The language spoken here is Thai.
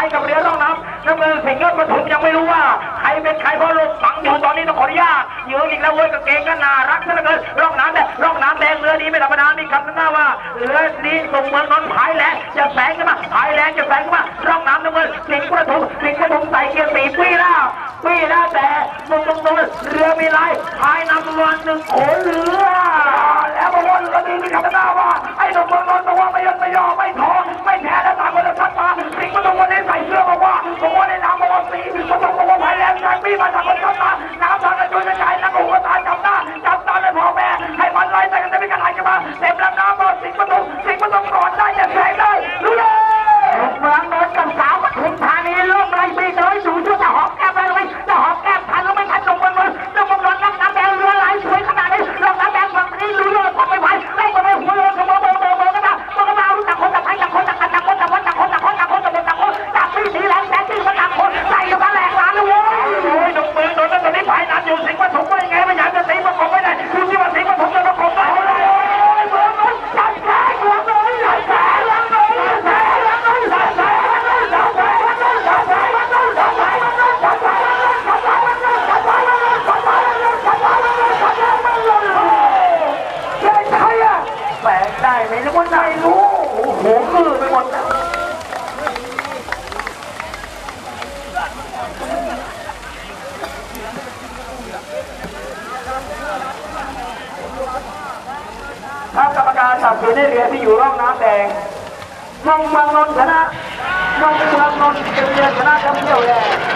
ายกับเรือร่องน้ำน้ำเงินสิงห์ยอดปฐมยังไม่รู้ว่าใครเป็นใครเพราะลมฝังอยู่ตอนนี้ต้องขออนุญาตเยอะอีกแล้วเว้ยกับเกงก็น่ารักซะเหลือเกินร่องน้ำแดงร่องน้ำแดงเรือนี้ไม่ธรรมดามีคำหน้าว่าเรือนี้ส่งเมืองนนท์ผายแหลงจะแสงขึ้นมาผายแหลงจะแสงขึ้นมาร่องน้ำน้ำเงินสิงห์ปฐมสิงห์ปฐมใส่เกียร์สี่ปีแล้วปีแล้วแต่มุมตรงนู้นเรือมีไรยพายนำวันหนึ่งโขนเรือ Sama coba, 来 แฝงได้ไหมนึกว่าไม่รู้โอ้โหคือไปหมดแล้วถ้ากรรมการสับเป็นเรือที่อยู่ร่องน้ำแดงนงมังนนชนะนงมังนนเป็นเรือชนะแำเที่ยวแดง